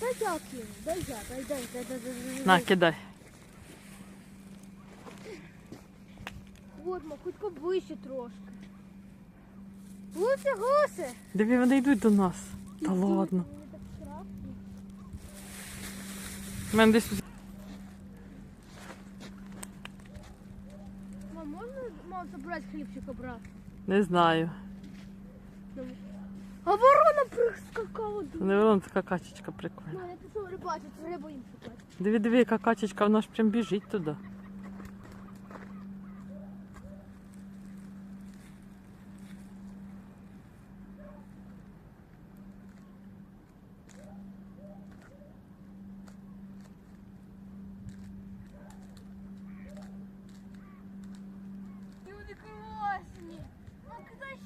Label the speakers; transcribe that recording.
Speaker 1: дай я кину, дай я, дай, дай, дай, дай, дай.
Speaker 2: На, кидай.
Speaker 1: От, ма, хоч вище трошки. Гуси, гуси.
Speaker 2: Диви, вони йдуть до нас. Та ладно. У мене десь
Speaker 1: Мам, можна, мам, забрати хлібчика, брат?
Speaker 2: не знаю.
Speaker 1: А ворона прискакала.
Speaker 2: Не вон така качечка прикольна.
Speaker 1: Мам, я пішов рибачити, рибу їм шукати.
Speaker 2: Диви, диви, яка качечка, вона ж прям біжить туди. Люди класні. Ну, куди